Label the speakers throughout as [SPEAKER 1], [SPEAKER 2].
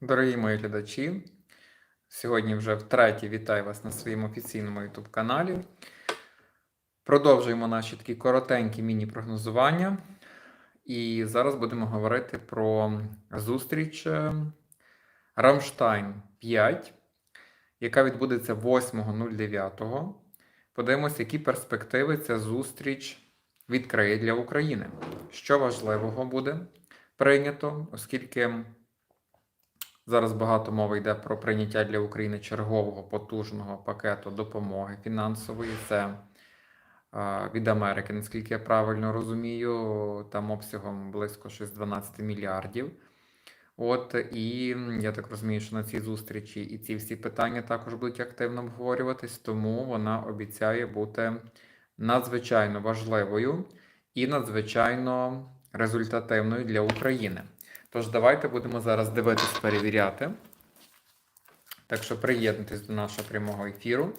[SPEAKER 1] Дорогі мої глядачі, сьогодні вже втретє вітаю вас на своєму офіційному YouTube каналі. Продовжуємо наші такі коротенькі міні-прогнозування. І зараз будемо говорити про зустріч е, Рамштайн 5, яка відбудеться 8.09. Подивимося, які перспективи ця зустріч відкриє для України. Що важливого буде прийнято, оскільки. Зараз багато мови йде про прийняття для України чергового потужного пакету допомоги фінансової. Це е, від Америки, наскільки я правильно розумію, там обсягом близько щось 12 мільярдів. От і я так розумію, що на цій зустрічі і ці всі питання також будуть активно обговорюватись, тому вона обіцяє бути надзвичайно важливою і надзвичайно результативною для України. Тож, давайте будемо зараз дивитись, перевіряти. Так що приєднуйтесь до нашого прямого ефіру.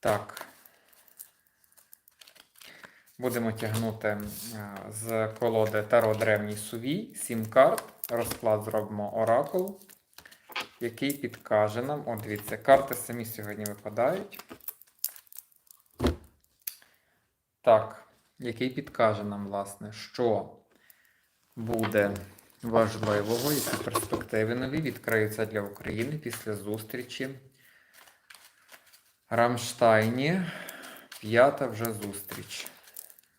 [SPEAKER 1] Так. Будемо тягнути е, з колоди Таро Древній Сувій, 7 карт. Розклад зробимо оракул, який підкаже нам. О, дивіться, карти самі сьогодні випадають. Так який підкаже нам, власне, що буде важливого, які перспективи нові відкриються для України після зустрічі Рамштайні. П'ята вже зустріч.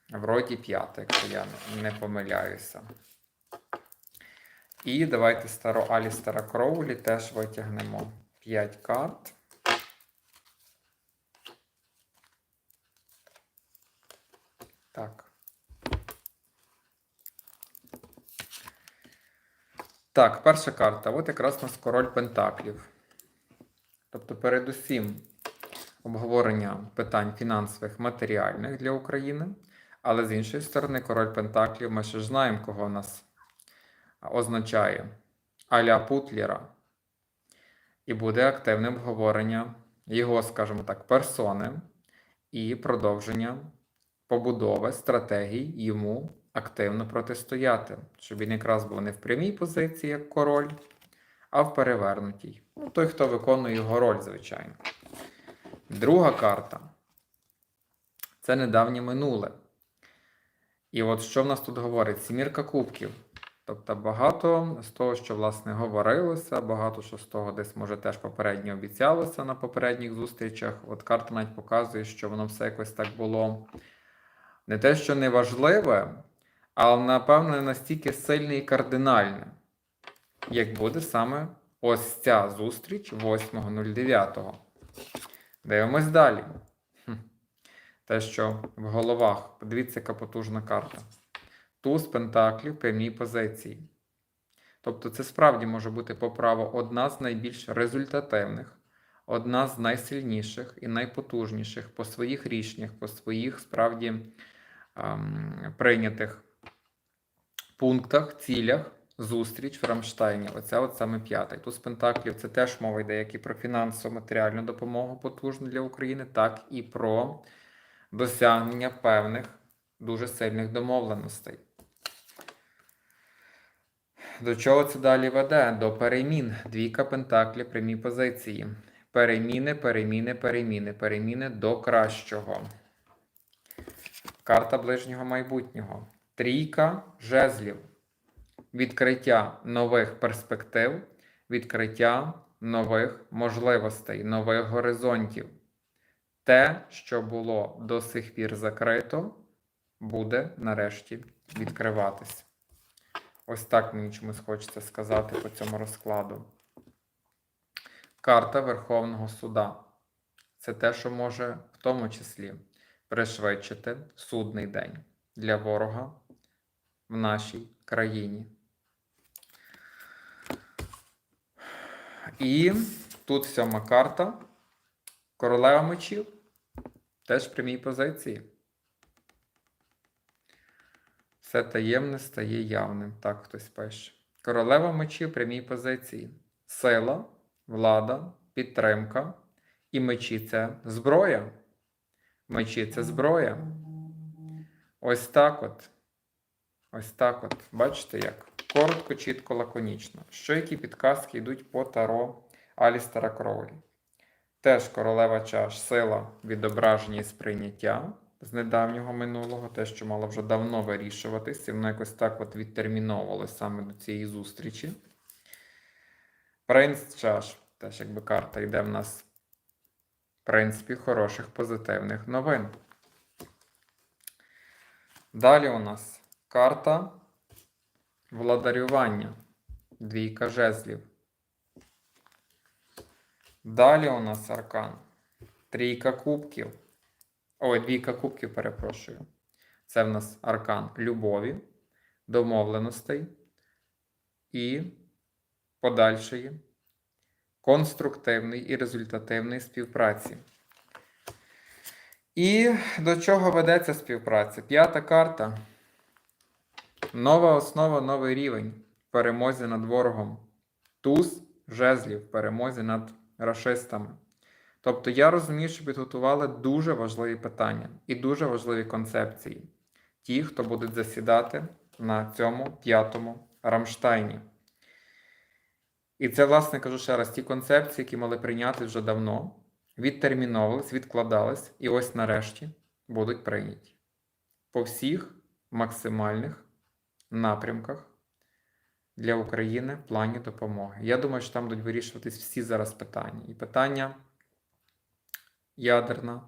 [SPEAKER 1] Вроді п'ята, якщо я не помиляюся. І давайте старо Алістера Кроулі теж витягнемо 5 карт. Так. Так, перша карта. От якраз у нас король Пентаклів. Тобто, передусім, обговорення питань фінансових, матеріальних для України. Але з іншої сторони, король Пентаклів, ми ще ж знаємо, кого нас означає Аля Путліра. І буде активне обговорення його, скажімо так, персони і продовження побудови стратегій йому активно протистояти, щоб він якраз був не в прямій позиції, як король, а в перевернутій. Ну, той, хто виконує його роль, звичайно. Друга карта це недавнє минуле. І от що в нас тут говорить? Сімірка кубків. Тобто багато з того, що власне говорилося, багато що з того десь, може, теж попередньо обіцялося на попередніх зустрічах. От карта навіть показує, що воно все якось так було не те, що не важливе, але, напевно, настільки сильне і кардинальне, як буде саме ось ця зустріч 8.09. Дивимось далі. Те, що в головах, подивіться, яка потужна карта. Туз Пентаклів прямій позиції. Тобто, це справді може бути по праву одна з найбільш результативних, одна з найсильніших і найпотужніших по своїх рішеннях, по своїх справді ем, прийнятих пунктах, цілях зустріч в Рамштайні. Оця от саме п'ята. Тут з Пентаклів це теж мова йде як і про фінансову матеріальну допомогу потужну для України, так і про досягнення певних дуже сильних домовленостей. До чого це далі веде? До перемін. Двійка Пентаклі прямі позиції. Переміни, переміни, переміни, переміни до кращого. Карта ближнього майбутнього. Трійка жезлів. Відкриття нових перспектив, відкриття нових можливостей, нових горизонтів. Те, що було до сих пір закрито, буде нарешті відкриватись. Ось так мені чомусь хочеться сказати по цьому розкладу. Карта Верховного Суда. Це те, що може в тому числі пришвидшити судний день для ворога в нашій країні. І тут сьома карта. Королева мечів. Теж в прямій позиції. Все таємне стає явним. Так хтось пише. Королева мечів в прямій позиції. Сила, влада, підтримка. І мечі це зброя. Мечі це зброя. Ось так от. Ось так от. Бачите як? Коротко, чітко, лаконічно. Що які підказки йдуть по таро Алістера Кроулі? Теж королева чаш, сила відображення і сприйняття з недавнього минулого, те, що мало вже давно вирішуватись, і воно якось так от відтерміновувалося саме до цієї зустрічі. Принц чаш, теж якби карта йде в нас, в принципі, хороших позитивних новин. Далі у нас карта владарювання. Двійка жезлів. Далі у нас аркан. Трійка кубків. Ой, двійка кубків, перепрошую. Це в нас аркан любові, домовленостей і подальшої конструктивної і результативної співпраці. І до чого ведеться співпраця? П'ята карта. Нова основа, новий рівень в перемозі над ворогом. Туз жезлів в перемозі над рашистами. Тобто я розумію, що підготували дуже важливі питання і дуже важливі концепції. Ті, хто будуть засідати на цьому п'ятому Рамштайні. І це, власне, кажу ще раз, ті концепції, які мали прийняти вже давно, відтерміновувались, відкладались, і ось нарешті будуть прийняті. По всіх максимальних напрямках для України плані допомоги. Я думаю, що там будуть вирішуватись всі зараз питання. І питання ядерна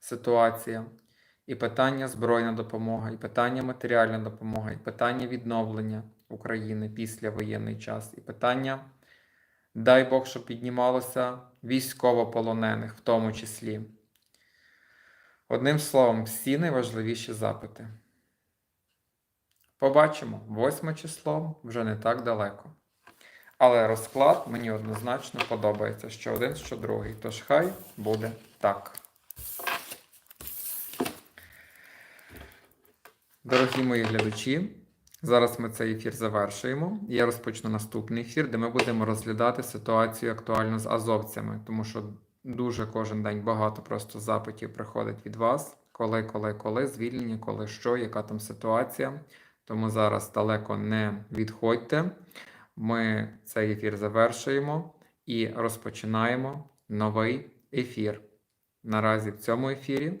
[SPEAKER 1] ситуація, і питання збройна допомога, і питання матеріальна допомога, і питання відновлення України після воєнний час, і питання, дай Бог, щоб піднімалося військовополонених в тому числі. Одним словом, всі найважливіші запити. Побачимо, 8 число вже не так далеко. Але розклад мені однозначно подобається, що один, що другий. Тож хай буде так. Дорогі мої глядачі, зараз ми цей ефір завершуємо. Я розпочну наступний ефір, де ми будемо розглядати ситуацію актуально з азовцями, тому що дуже кожен день багато просто запитів приходить від вас. Коли, коли, коли, звільнення, коли що, яка там ситуація. Тому зараз далеко не відходьте. Ми цей ефір завершуємо і розпочинаємо новий ефір. Наразі в цьому ефірі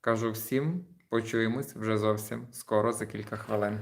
[SPEAKER 1] кажу всім, почуємось вже зовсім скоро за кілька хвилин.